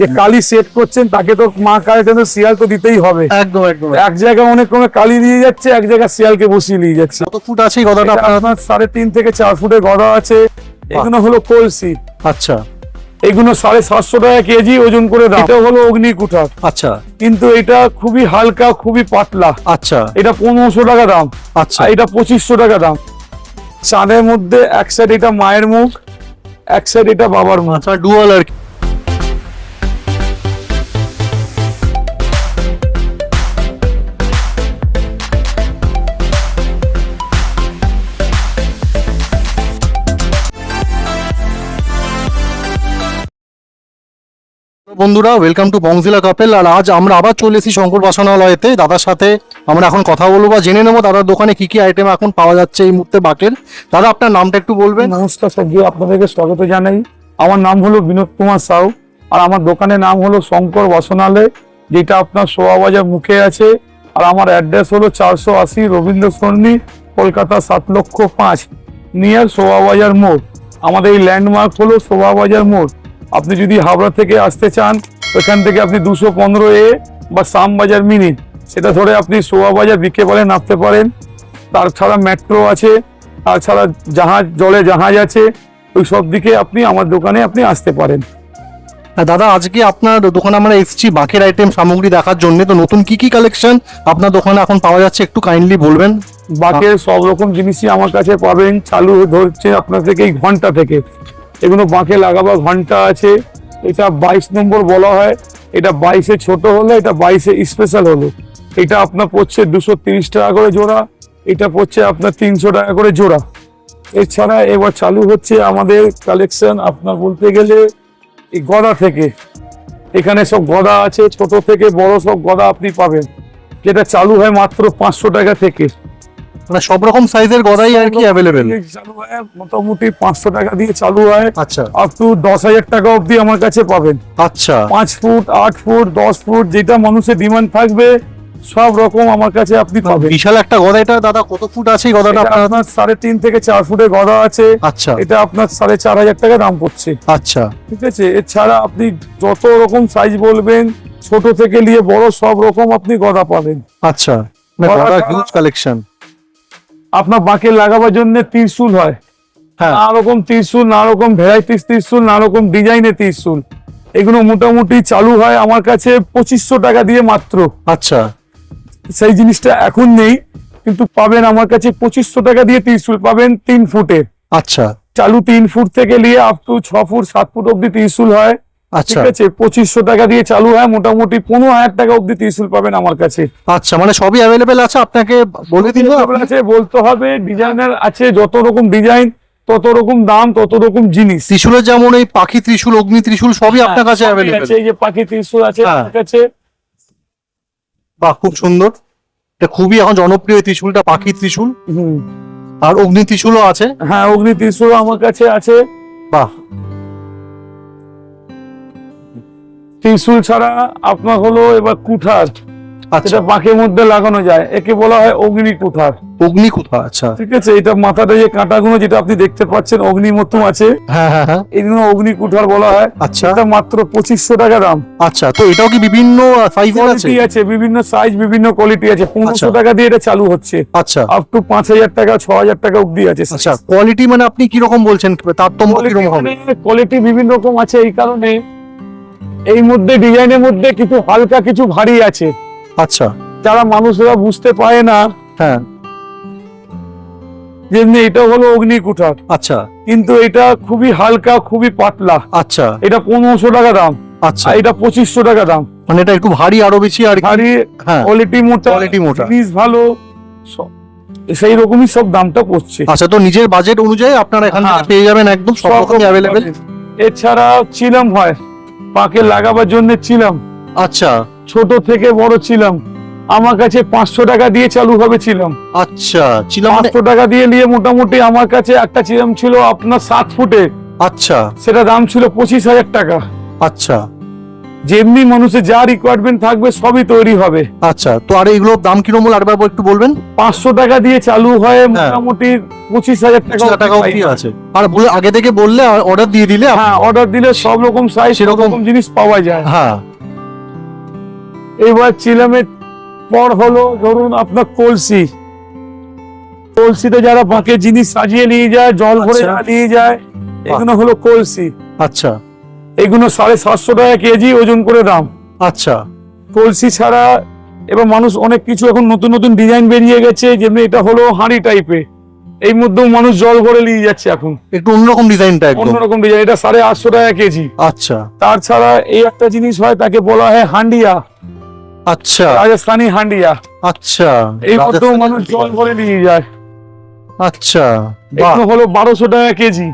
যে কালি সেট করছেন তাকে তো মা কালের জন্য শিয়াল তো দিতেই হবে। একদম একদম এক জায়গায় অনেক কমে কালি দিয়ে যাচ্ছে এক জায়গায় শিয়ালকে বসিয়ে নিয়ে যাচ্ছে। কত ফুট আছে গদাটা আপনার? সাড়ে তিন থেকে চার ফুটের গড়া আছে। এগুলো হলো কলসি আচ্ছা। এগুলো সাড়ে সাতশো টাকা কেজি ওজন করে দাম। এটা হলো অগ্নি কুঠার আচ্ছা। কিন্তু এটা খুবই হালকা খুবই পাতলা। আচ্ছা। এটা পনেরোশো টাকা দাম। আচ্ছা। এটা পঁচিশশো টাকা দাম। চাঁদের মধ্যে এক সাইড এটা মায়ের মুখ এক সাইড এটা বাবার মুখ। আচ্ছা ডুয়াল আর কি। বন্ধুরা ওয়েলকাম টু বংজিলা কাপেল আর আজ আমরা আবার চলে এসেছি শঙ্কর বাসনালয়েতে। দাদার সাথে আমরা এখন কথা বলব বা জেনে নেব দাদার দোকানে কি কি আইটেম এখন পাওয়া যাচ্ছে এই মুহূর্তে বাকের। দাদা, আপনার নামটা একটু বলবেন। নমস্কার সবজি আপনাদেরকে স্বাগত জানাই। আমার নাম হলো বিনোদ কুমার সাউ। আর আমার দোকানের নাম হলো শঙ্কর বাসনালয়, যেটা আপনার শোয়াবাজার মুখে আছে। আর আমার অ্যাড্রেস হলো চারশো আশি রবীন্দ্র সরণি কলকাতা সাত লক্ষ পাঁচ নিয়ার শোভাবাজার মোড়। আমাদের এই ল্যান্ডমার্ক হলো শোভাবাজার মোড়। আপনি যদি হাওড়া থেকে আসতে চান ওখান থেকে আপনি দুশো পনেরো এ বা শ্যামবাজার মিনি সেটা ধরে আপনি শোভাবাজার বিকেবালে নামতে পারেন। তাছাড়া মেট্রো আছে তাছাড়া জাহাজ জলে জাহাজ আছে ওই সব দিকে আপনি আমার দোকানে আপনি আসতে পারেন। দাদা আজকে আপনার দোকানে আমরা এসেছি বাকের আইটেম সামগ্রী দেখার জন্য। তো নতুন কি কি কালেকশন আপনার দোকানে এখন পাওয়া যাচ্ছে একটু কাইন্ডলি বলবেন? বাকের সব রকম জিনিসই আমার কাছে পাবেন। চালু ধরছে আপনার থেকে এই ঘণ্টা থেকে। এগুলো বাঁকে লাগাবার ঘণ্টা আছে। এটা বাইশ নম্বর বলা হয়। এটা বাইশে ছোট হলো, এটা বাইশে স্পেশাল হলো। এটা আপনার পড়ছে দুশো তিরিশ টাকা করে জোড়া, এটা পড়ছে আপনার তিনশো টাকা করে জোড়া। এছাড়া এবার চালু হচ্ছে আমাদের কালেকশন আপনার বলতে গেলে এই গদা থেকে। এখানে সব গদা আছে, ছোট থেকে বড় সব গদা আপনি পাবেন। যেটা চালু হয় মাত্র পাঁচশো টাকা থেকে। মানে সব রকম সাইজের গদাই আর কি অ্যাভেলেবেল চালু হয় মোটামুটি পাঁচশো টাকা দিয়ে চালু হয়। আচ্ছা। আপ টু দশ হাজার টাকা অবধি আমার কাছে পাবেন। আচ্ছা। পাঁচ ফুট আট ফুট দশ ফুট যেটা মানুষের ডিমান্ড থাকবে সব রকম আমার কাছে আপনি পাবেন। বিশাল একটা গদা এটা দাদা কত ফুট আছে গদাটা আপনার? সাড়ে তিন থেকে চার ফুটের গদা আছে। আচ্ছা। এটা আপনার সাড়ে চার হাজার টাকা দাম পড়ছে। আচ্ছা। ঠিক আছে? এছাড়া আপনি যত রকম সাইজ বলবেন ছোট থেকে নিয়ে বড় সব রকম আপনি গদা পাবেন। আচ্ছা। কালেকশন আপনার বাঁকে লাগাবার জন্য ত্রিশুল হয়। হ্যাঁ। নানা রকম ত্রিশুল নানা রকম ভ্যারাইটিস ত্রিশুল নানা রকম ডিজাইনের ত্রিশুল। এগুলো মোটামুটি চালু হয় আমার কাছে পঁচিশশো টাকা দিয়ে মাত্র। আচ্ছা। সেই জিনিসটা এখন নেই কিন্তু পাবেন আমার কাছে পঁচিশশো টাকা দিয়ে ত্রিশুল পাবেন তিন ফুটের। আচ্ছা। চালু তিন ফুট থেকে নিয়ে আপ টু ছ ফুট সাত ফুট অব্দি ত্রিশুল হয়। আচ্ছা। ঠিক আছে পঁচিশশো টাকা দিয়ে চালু হয় মোটামুটি পনেরো হাজার টাকা অব্দি ত্রিশুল পাবেন আমার কাছে। আচ্ছা মানে সবই অ্যাভেলেবেল আছে? আপনাকে বলে দিন আছে বলতে হবে ডিজাইনার আছে যত রকম ডিজাইন তত রকম দাম তত রকম জিনিস। ত্রিশুলের যেমন এই পাখি ত্রিশুল অগ্নি ত্রিশুল সবই আপনার কাছে অ্যাভেলেবেল আছে, এই যে পাখি ত্রিশুল আছে হ্যাঁ। আমার কাছে। বাহ খুব সুন্দর। এটা খুবই এখন জনপ্রিয় ত্রিশুলটা পাখি ত্রিশুল। হুম। আর অগ্নি ত্রিশুলও আছে। হ্যাঁ অগ্নি ত্রিশুল আমার কাছে আছে। বাহ। ত্রিশুল ছাড়া আপনার হলো এবার কুঠার। আচ্ছা। মধ্যে লাগানো যায়। একে বলা হয় অগ্নি কুঠার। অগ্নি কোথা আচ্ছা। ঠিক আছে? এটা মাথাটা যে কাঁটাগুলো যেটা আপনি দেখতে পাচ্ছেন অগ্নি মতো আছে। হ্যাঁ হ্যাঁ হ্যাঁ। এগুলো অগ্নি কুঠার বলা হয়। আচ্ছা। এটা মাত্র পঁচিশশো টাকা দাম। আচ্ছা তো এটাও কি বিভিন্ন সাইজের আছে? আছে বিভিন্ন সাইজ বিভিন্ন কোয়ালিটি আছে। পনেরোশো আচ্ছা। টাকা দিয়ে এটা চালু হচ্ছে। আচ্ছা। আপ টু পাঁচ হাজার টাকা ছ হাজার টাকা অব্দি আছে আচ্ছা কোয়ালিটি মানে আপনি কি রকম বলছেন? তারতম্য কীরকম হবে? কোয়ালিটি বিভিন্ন রকম আছে এই কারণে এই মধ্যে ডিজাইনের মধ্যে কিছু হালকা কিছু ভারী আছে। আচ্ছা। যারা মানুষরা বুঝতে পারে না হ্যাঁ। যেমনি এটা হলো অগ্নি কুঠার আচ্ছা। কিন্তু এটা খুবই হালকা খুবই পাতলা। আচ্ছা। এটা পনেরোশো টাকা দাম। আচ্ছা। এটা পঁচিশশো টাকা দাম। মানে এটা একটু ভারী আরও বেশি আর ভারী হ্যাঁ। কোয়ালিটি মোটা Quality মোটা। জিনিস ভালো সেই রকমই সব দামটা পড়ছে। আচ্ছা তো নিজের বাজেট অনুযায়ী আপনারা এখান হ্যাঁ। পেয়ে যাবেন একদম সব রকম অ্যাভেলেবেল। এছাড়া চিলাম হয়। পাকে লাগাবার জন্য ছিলাম। আচ্ছা। ছোট থেকে বড় ছিলাম। আমার কাছে পাঁচশো টাকা দিয়ে চালু হবে ছিলাম। আচ্ছা ছিলাম মানে পাঁচশো টাকা দিয়ে নিয়ে মোটামুটি আমার কাছে একটা চিলাম ছিল আপনার সাত ফুটে। আচ্ছা। সেটা দাম ছিল পঁচিশ হাজার টাকা। আচ্ছা। যেমনি মানুষের যা রিকোয়ারমেন্ট থাকবে সবই তৈরি হবে। আচ্ছা তো আর এগুলোর দাম কীরকম আরেকবার একটু বলবেন। পাঁচশো টাকা দিয়ে চালু হয় মোটামুটি পঁচিশ হাজার হ্যাঁ। টাকা টাকা অবধি আছে। আর বলে আগে থেকে বললে অর্ডার দিয়ে দিলে হ্যাঁ অর্ডার দিলে সব রকম সাইজ সেরকম- সেরকম জিনিস পাওয়া যায়। হ্যাঁ। এবার চিলামের পর হলো ধরুন আপনার কলসি। কলসিতে যারা বাঁকে জিনিস সাজিয়ে নিয়ে যায় জল ভরে আচ্ছা। নিয়ে যায় এগুলো হলো কলসি। আচ্ছা। এগুলো সাড়ে সাতশো টাকা কেজি ওজন করে দাম। আচ্ছা। কলসি ছাড়া এবার মানুষ অনেক কিছু এখন নতুন নতুন ডিজাইন বেরিয়ে গেছে যেমনি এটা হলো হাঁড়ি টাইপের এই মধ্যেও মানুষ জল ভরে নিয়ে যাচ্ছে এখন। একটু অন্যরকম ডিজাইনটা একদম। অন্যরকম ডিজাইন এটা সাড়ে আটশো টাকা কেজি। আচ্ছা। তার ছাড়া এই একটা জিনিস হয় তাকে বলা হয় হান্ডিয়া আচ্ছা। রাজস্থানি হান্ডিয়া আচ্ছা। এই মধ্যেও মানুষ জল ভরে নিয়ে যায়। আচ্ছা। হলো বারোশো টাকা কেজি।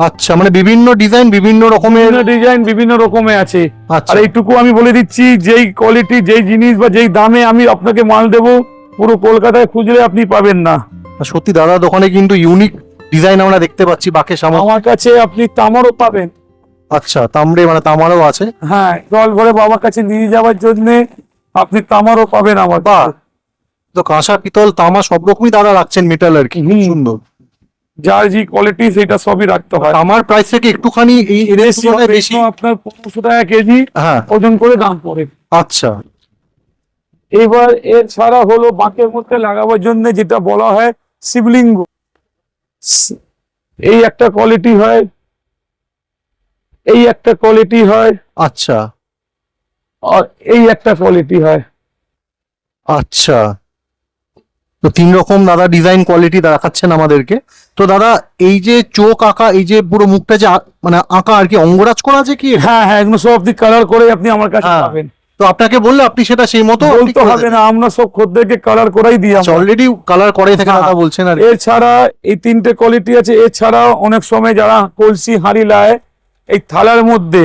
আচ্ছা মানে বিভিন্ন ডিজাইন বিভিন্ন রকমের ডিজাইন বিভিন্ন রকমের আছে। আচ্ছা। আর এইটুকু আমি বলে দিচ্ছি যেই কোয়ালিটি যেই জিনিস বা যেই দামে আমি আপনাকে মাল দেব পুরো কলকাতায় খুঁজলে আপনি পাবেন না। সত্যি দাদা দোকানে কিন্তু ইউনিক ডিজাইন আমরা দেখতে পাচ্ছি বাকের সামনে আমার কাছে আপনি তামারও পাবেন। আচ্ছা তামড়ে মানে তামারও আছে। হ্যাঁ জল ভরে বাবার কাছে নিয়ে যাওয়ার জন্য আপনি তামারও পাবেন আমার বা তো কাঁসা পিতল তামা সব রকমই দাদা রাখছেন মেটাল আর কি সুন্দর। যার যে কোয়ালিটি সেটা সবই রাখতে হয়। তামার প্রাইস থেকে একটুখানি এই বেশি। আপনার পনেরোশো টাকা কেজি হ্যাঁ। ওজন করে দাম পড়ে। আচ্ছা। এবার এর ছাড়া হলো বাঁকের মধ্যে লাগাবার জন্য যেটা বলা হয় শিবলিঙ্গ। এই একটা কোয়ালিটি হয়। এই একটা কোয়ালিটি হয়। আচ্ছা। আর এই একটা কোয়ালিটি হয়। আচ্ছা। তো তিন রকম দাদা ডিজাইন কোয়ালিটি দেখাচ্ছেন আমাদেরকে তো দাদা এই যে চোখ আঁকা এই যে পুরো মুখটা যে মানে আঁকা আর কি অঙ্গরাজ করা আছে কি হ্যাঁ হ্যাঁ এগুলো সব আপনি কালার করে আপনি আমার কাছে হ্যাঁ। পাবেন তো আপনাকে বললে আপনি সেটা সেই মতো বলতে হবে না আমরা সব খদ্দেরকে কালার করাই দিই আমরা। অলরেডি কালার করে থেকে হ্যাঁ। দাদা বলছেন আর এছাড়া এই তিনটে কোয়ালিটি আছে এছাড়া অনেক সময় যারা কলসি হাঁড়ি লায় এই থালার মধ্যে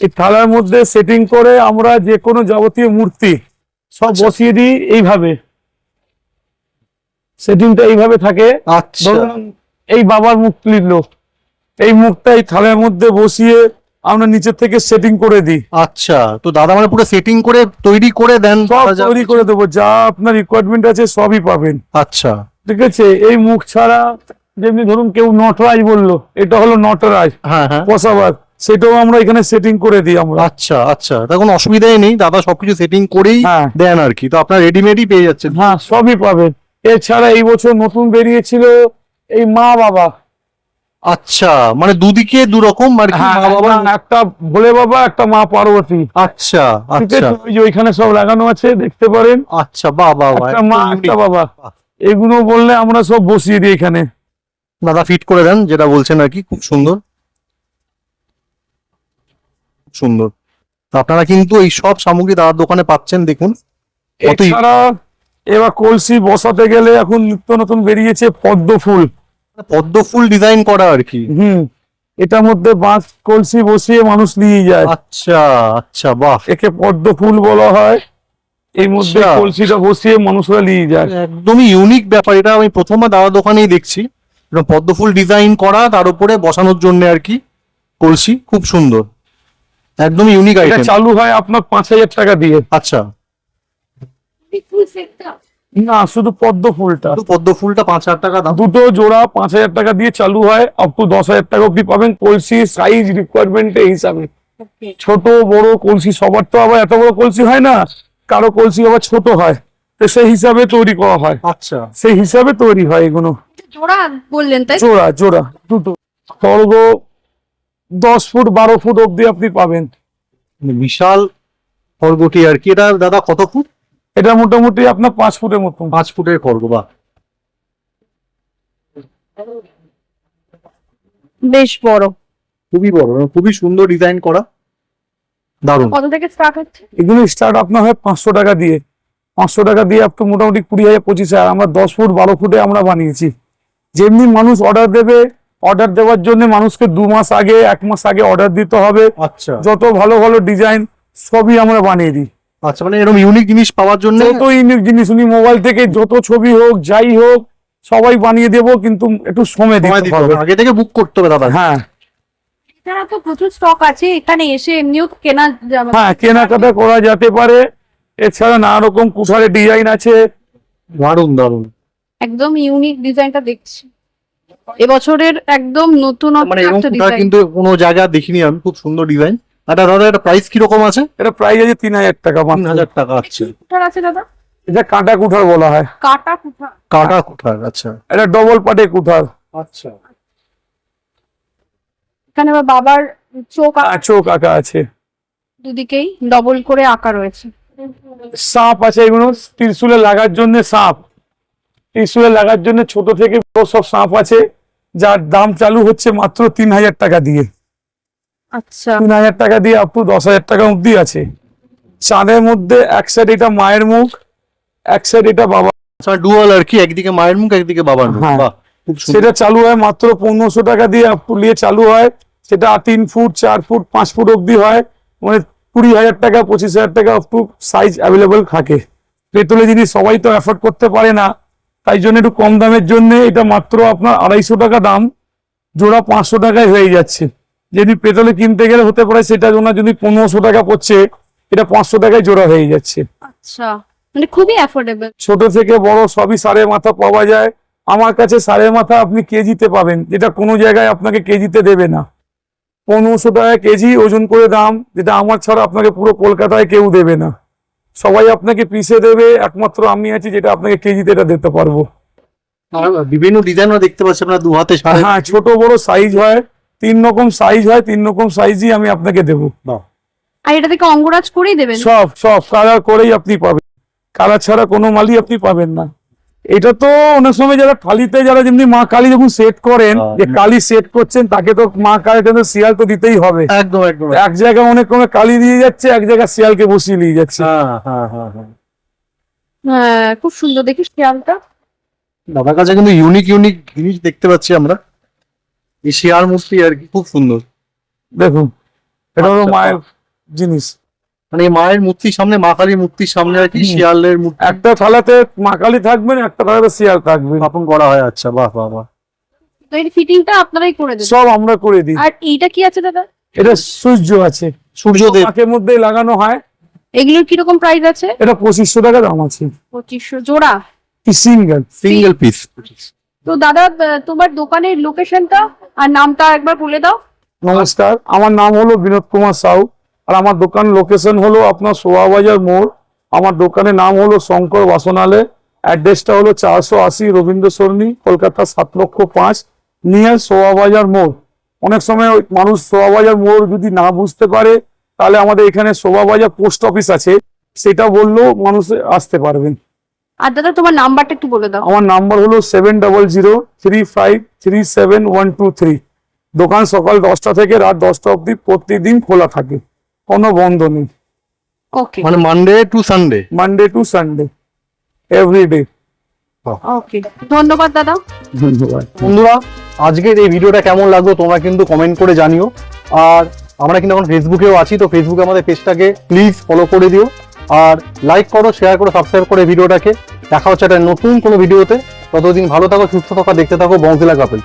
এই থালার মধ্যে সেটিং করে আমরা যে কোনো যাবতীয় মূর্তি সব আচ্ছা। বসিয়ে দিই এইভাবে সেটিংটা এইভাবে থাকে। আচ্ছা। এই বাবার মুখ নিল এই মুখটা এই থালার মধ্যে বসিয়ে আমরা নিচের থেকে সেটিং করে দিই। আচ্ছা তো দাদা মানে পুরো সেটিং করে তৈরি করে দেন। সব তৈরি করে দেবো যা আপনার রিকোয়ারমেন্ট আছে সবই পাবেন। আচ্ছা। ঠিক আছে এই মুখ ছাড়া যেমনি ধরুন কেউ নটরাজ বলল এটা হলো নটরাজ হ্যাঁ হ্যাঁ। বসাবার সেটাও আমরা এখানে সেটিং করে দিই আমরা। আচ্ছা আচ্ছা। তা কোনো অসুবিধাই নেই দাদা সবকিছু সেটিং করেই হ্যাঁ। দেন আর কি। তো আপনার রেডিমেডই পেয়ে যাচ্ছেন। হ্যাঁ সবই পাবেন। এছাড়া এই বছর নতুন বেরিয়েছিল এই মা বাবা। আচ্ছা মানে দুদিকে দু রকম আর কি হ্যাঁ মা বাবা? একটা- ভোলে বাবা একটা মা পার্বতী। আচ্ছা আচ্ছা। ওই যে ওইখানে সব লাগানো আছে দেখতে পারেন। আচ্ছা বাহ, একটা মা একটা বাবা। এগুলো বললে আমরা সব বসিয়ে দিই এখানে। দাদা ফিট করে দেন যেটা বলছেন আর কি খুব সুন্দর। সুন্দর। আপনারা কিন্তু এই সব সামগ্রী দাদার দোকানে পাচ্ছেন দেখুন। এছাড়া এবার কলসি বসাতে গেলে এখন নিত্য নতুন বেরিয়েছে পদ্ম ফুল। পদ্ম ফুল ডিজাইন করা আর কি। হুম এটার মধ্যে বাঁশ কলসি বসিয়ে মানুষ নিয়ে যায়। আচ্ছা আচ্ছা বাহ। একে পদ্ম ফুল বলা হয়। এই মধ্যে আচ্ছা। কলসিটা বসিয়ে মানুষরা নিয়ে যায়। একদমই ইউনিক ব্যাপার এটা আমি প্রথমবার দাদার দোকানেই দেখছি। পদ্ম ফুল ডিজাইন করা তার উপরে বসানোর জন্য আর কি কলসি খুব সুন্দর। একদম ইউনিক এটা আইটেম চালু হয় আপনার পাঁচ হাজার টাকা দিয়ে। আচ্ছা। না শুধু পদ্ম ফুলটা। পদ্ম ফুলটা পাঁচ হাজার টাকা দাম। দুটো জোড়া পাঁচ হাজার টাকা দিয়ে চালু হয় আপ টু দশ হাজার টাকা অব্দি পাবেন। কলসি সাইজ রিকোয়ারমেন্টের হিসাবে। ছোট বড় কলসি সবার তো আবার এত বড় কলসি হয় না কারও কলসি আবার ছোট হয়। তো সেই হিসাবে তৈরি করা হয়। আচ্ছা। সেই হিসাবে তৈরি হয় এগুলো। জোড়া বললেন তাই জোড়া জোড়া দুটো। স্বর্গ দশ ফুট বারো ফুট অব্দি আপনি পাবেন। মানে বিশাল খড়গটি আর কি এটা দাদা কত ফুট? এটা মোটামুটি আপনার পাঁচ ফুটের মতন। পাঁচ ফুটের খড়গ বা বেশ বড়। খুবই বড় খুবই সুন্দর ডিজাইন করা। দারুণ। কত থেকে স্টার্ট হচ্ছে? এগুলো স্টার্ট আপনার হয় পাঁচশো টাকা দিয়ে। পাঁচশো টাকা দিয়ে আপনি মোটামুটি কুড়ি হাজার পঁচিশ হাজার আমরা দশ ফুট বারো ফুটে আমরা বানিয়েছি। যেমনি মানুষ অর্ডার দেবে অর্ডার দেওয়ার জন্য মানুষকে দু মাস আগে এক মাস আগে অর্ডার দিতে হবে। আচ্ছা। যত ভালো ভালো ডিজাইন সবই আমরা বানিয়ে দিই। আচ্ছা মানে এরকম ইউনিক জিনিস পাওয়ার জন্য? যত ইউনিক জিনিস উনি মোবাইল থেকে যত ছবি হোক যাই হোক সবাই বানিয়ে দেবো কিন্তু একটু সময় দিতে হবে। আগে থেকে বুক করতে হবে দাদা। হ্যাঁ। এছাড়া তো প্রচুর স্টক আছে এখানে এসে এমনিও কেনা যাবে। হ্যাঁ কেনাকাটা করা যেতে পারে। এছাড়া নানা রকম কুঠারের ডিজাইন আছে। দারুণ দারুণ একদম ইউনিক ডিজাইনটা দেখছি। এবছরের একদম নতুন মানে এরকম একটা ডিজাইন কিন্তু কোনো জায়গা দেখিনি আমি খুব সুন্দর ডিজাইন আচ্ছা দাদা এটা প্রাইস কীরকম আছে? এটা প্রাইস আছে তিন হাজার টাকা তিন হাজার টাকা আছে কুঠার আছে দাদা? এটা কাঁটা কুঠার বলা হয়। কাটা কুঠার। কাটা কুঠার আচ্ছা। এটা ডবল পাটে কুঠার। আচ্ছা। এখানে বাবার চোখ আ- চোখ আঁকা আছে। দুদিকেই ডবল করে আঁকা রয়েছে। সাপ আছে এগুলো। ত্রিশুলে লাগার জন্য সাপ। ত্রিশুলে লাগার জন্য ছোট থেকে বড় সব সাপ আছে যার দাম চালু হচ্ছে মাত্র তিন হাজার টাকা দিয়ে। আচ্ছা। তিন হাজার টাকা দিয়ে আপ টু দশ হাজার টাকা অব্দি আছে। চাঁদের মধ্যে এক সাইড এটা মায়ের মুখ এক সাইড এটা বাবা আচ্ছা ডুয়াল আর কি একদিকে মায়ের মুখ একদিকে বাবার মুখ। হ্যাঁ। বাহ সেটা চালু হয় মাত্র পনেরোশো টাকা দিয়ে আপ টু নিয়ে চালু হয়। সেটা তিন ফুট চার ফুট পাঁচ ফুট অব্দি হয়। মানে কুড়ি হাজার টাকা পঁচিশ হাজার টাকা আপ টু সাইজ অ্যাভেলেবল থাকে। পেতলে জিনিস সবাই তো অ্যাফোর্ড করতে পারে না। তাই জন্য একটু কম দামের জন্য এটা মাত্র আপনার আড়াইশো টাকা দাম। জোড়া পাঁচশো টাকায় হয়ে যাচ্ছে। যদি পেতলে কিনতে গেলে হতে পারে সেটা ওনার যদি পনেরোশো টাকা পড়ছে এটা পাঁচশো টাকায় জোড়া হয়ে যাচ্ছে। আচ্ছা মানে খুবই অ্যাফোর্ডেবল ছোট থেকে বড় সবই সারের মাথা পাওয়া যায়। আমার কাছে সারের মাথা আপনি কেজিতে পাবেন যেটা কোনো জায়গায় আপনাকে কেজিতে দেবে না। পনেরোশো টাকা কেজি ওজন করে দাম যেটা আমার ছাড়া আপনাকে পুরো কলকাতায় কেউ দেবে না। সবাই আপনাকে পিসে দেবে একমাত্র আমি আছি যেটা আপনাকে কেজিতে এটা দিতে পারব। বিভিন্ন ডিজাইনও দেখতে পাচ্ছি আপনার দু হাতে হ্যাঁ ছোট বড় সাইজ হয়। তিন রকম সাইজ হয় তিন রকম সাইজই আমি আপনাকে দেবো। আর এটা থেকে অঙ্গরাজ করেই দেবেন? সব সব কালার করেই আপনি পাবেন। কালার ছাড়া কোনো মালই আপনি পাবেন না। এটা তো অনেক সময় যারা কালিতে যারা যেমনি মা কালী যখন সেট করেন হ্যাঁ। যে কালী সেট করছেন তাকে তো মা কালীর জন্য শিয়াল তো দিতেই হবে। একদম একদম। এক জায়গায় অনেক কমে কালী দিয়ে যাচ্ছে এক জায়গায় শিয়ালকে বসিয়ে নিয়ে যাচ্ছে। হ্যাঁ হ্যাঁ হ্যাঁ হ্যাঁ। হ্যাঁ খুব সুন্দর। দেখিস শিয়ালটা। দাদার কাছে কিন্তু ইউনিক ইউনিক জিনিস দেখতে পাচ্ছি আমরা। এই শেয়ার মূর্তি আর কি। খুব সুন্দর। দেখুন এটা হলো আচ্ছা। মায়ের জিনিস। মানে এই মায়ের মূর্তির সামনে মা কালীর মূর্তির সামনে আর কি। শিয়ালের মূর্তি। একটা থালাতে মা কালী থাকবেন একটা থালাতে শিয়াল থাকবে। স্থাপন করা হয় আচ্ছা বাহ বাহ বাহ। তো এই ফিটিংটা আপনারাই করে দেবেন। সব আমরা করে দিই। আর এইটা কি আছে দাদা? এটা সূর্য আছে। সূর্যদেব। পাকের মধ্যে লাগানো হয়। এগুলোর কীরকম প্রাইস আছে? এটা পঁচিশশো টাকা দাম আছে। পঁচিশশো জোড়া? সিঙ্গেল সিঙ্গেল পিস তো দাদা তোমার দোকানের লোকেশনটা আর নামটা একবার বলে দাও। নমস্কার, আমার নাম হলো বিনোদ কুমার সাউ, আর আমার দোকান লোকেশন হলো আপনার সোয়াবাজার মোড়। আমার দোকানের নাম হলো শঙ্কর বাসনালয় অ্যাড্রেসটা হলো চারশো আশি রবীন্দ্র সরণি, কলকাতা সাত লক্ষ পাঁচ নিয়ার সোয়াবাজার মোড়। অনেক সময় মানুষ সোয়াবাজার মোড় যদি না বুঝতে পারে, তাহলে আমাদের এখানে শোভাবাজার পোস্ট অফিস আছে, সেটা বললেও মানুষ আসতে পারবেন। আর দাদা তোমার নাম্বারটা একটু বলে দাও। আমার নাম্বার হলো seven double zero three five three seven one two three দোকান সকাল দশটা থেকে রাত দশটা অবধি প্রতিদিন খোলা থাকে। কোনো বন্ধ নেই। ওকে মানে Monday to Sunday Monday to Sunday everyday okay ধন্যবাদ দাদা। ধন্যবাদ। বন্ধুরা আজকের এই ভিডিওটা কেমন লাগল তোমরা কিন্তু কমেন্ট করে জানিও। আর আমরা কিন্তু এখন ফেসবুকেও আছি তো ফেসবুকে আমাদের পেজটাকে প্লিজ ফলো করে দিও। আর লাইক করো শেয়ার করো সাবস্ক্রাইব করে ভিডিওটাকে। দেখা হচ্ছে একটা নতুন কোনো ভিডিওতে। ততদিন ভালো থাকো, সুস্থ থাকা দেখতে থাকো বংশিলা কাপেল।